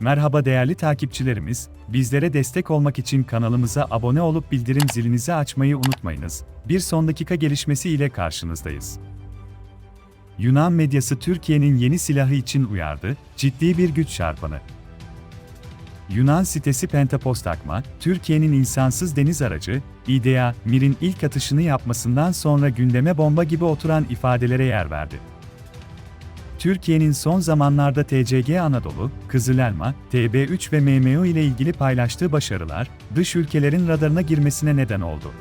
Merhaba değerli takipçilerimiz, bizlere destek olmak için kanalımıza abone olup bildirim zilinizi açmayı unutmayınız. Bir son dakika gelişmesi ile karşınızdayız. Yunan medyası Türkiye'nin yeni silahı için uyardı, ciddi bir güç çarpanı. Yunan sitesi Pentapost Akma, Türkiye'nin insansız deniz aracı, İDEA, Mir'in ilk atışını yapmasından sonra gündeme bomba gibi oturan ifadelere yer verdi. Türkiye'nin son zamanlarda TCG Anadolu, Kızılelma, TB3 ve MMO ile ilgili paylaştığı başarılar, dış ülkelerin radarına girmesine neden oldu.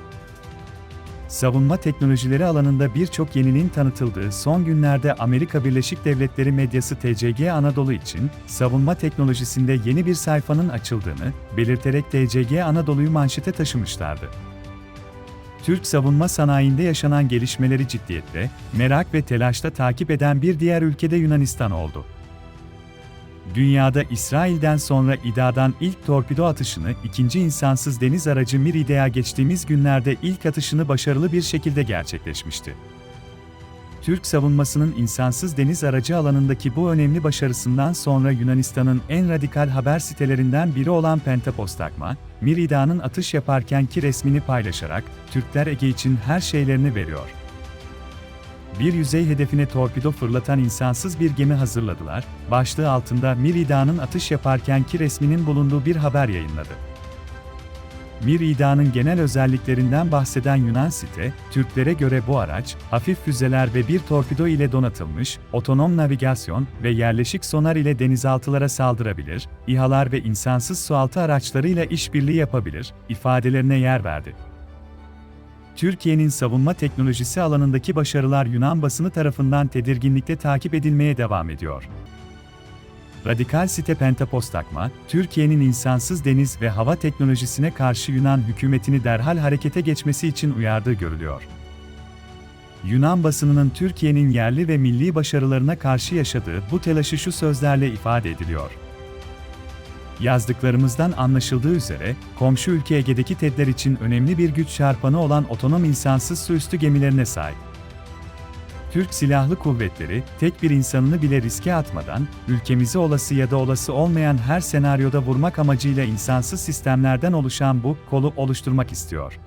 Savunma teknolojileri alanında birçok yeniliğin tanıtıldığı son günlerde Amerika Birleşik Devletleri medyası TCG Anadolu için savunma teknolojisinde yeni bir sayfanın açıldığını belirterek TCG Anadolu'yu manşete taşımışlardı. Türk savunma sanayinde yaşanan gelişmeleri ciddiyetle, merak ve telaşla takip eden bir diğer ülkede Yunanistan oldu. Dünyada İsrail'den sonra İDA'dan ilk torpido atışını, ikinci insansız deniz aracı Mir İDA geçtiğimiz günlerde ilk atışını başarılı bir şekilde gerçekleşmişti. Türk savunmasının insansız deniz aracı alanındaki bu önemli başarısından sonra Yunanistan'ın en radikal haber sitelerinden biri olan Pentapost Akma, Mir İDA'nın atış yaparkenki resmini paylaşarak, Türkler Ege için her şeylerini veriyor. Bir yüzey hedefine torpido fırlatan insansız bir gemi hazırladılar, başlığı altında Mir İDA'nın atış yaparkenki resminin bulunduğu bir haber yayınladı. Mir İDA'nın genel özelliklerinden bahseden Yunan site, Türklere göre bu araç, hafif füzeler ve bir torpido ile donatılmış, otonom navigasyon ve yerleşik sonar ile denizaltılara saldırabilir, İHA'lar ve insansız sualtı araçlarıyla işbirliği yapabilir, ifadelerine yer verdi. Türkiye'nin savunma teknolojisi alanındaki başarılar Yunan basını tarafından tedirginlikle takip edilmeye devam ediyor. Radikal site Pentapost Akma, Türkiye'nin insansız deniz ve hava teknolojisine karşı Yunan hükümetini derhal harekete geçmesi için uyardığı görülüyor. Yunan basınının Türkiye'nin yerli ve milli başarılarına karşı yaşadığı bu telaşı şu sözlerle ifade ediliyor. Yazdıklarımızdan anlaşıldığı üzere, komşu ülke Ege'deki TED'ler için önemli bir güç çarpanı olan otonom insansız su üstü gemilerine sahip. Türk Silahlı Kuvvetleri, tek bir insanını bile riske atmadan, ülkemizi olası ya da olası olmayan her senaryoda vurmak amacıyla insansız sistemlerden oluşan bu kolu oluşturmak istiyor.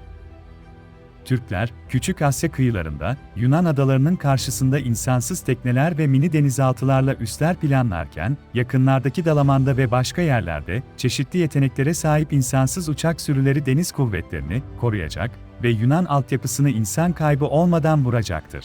Türkler, Küçük Asya kıyılarında, Yunan adalarının karşısında insansız tekneler ve mini denizaltılarla üsler planlarken, yakınlardaki Dalaman'da ve başka yerlerde, çeşitli yeteneklere sahip insansız uçak sürüleri deniz kuvvetlerini koruyacak ve Yunan altyapısını insan kaybı olmadan vuracaktır.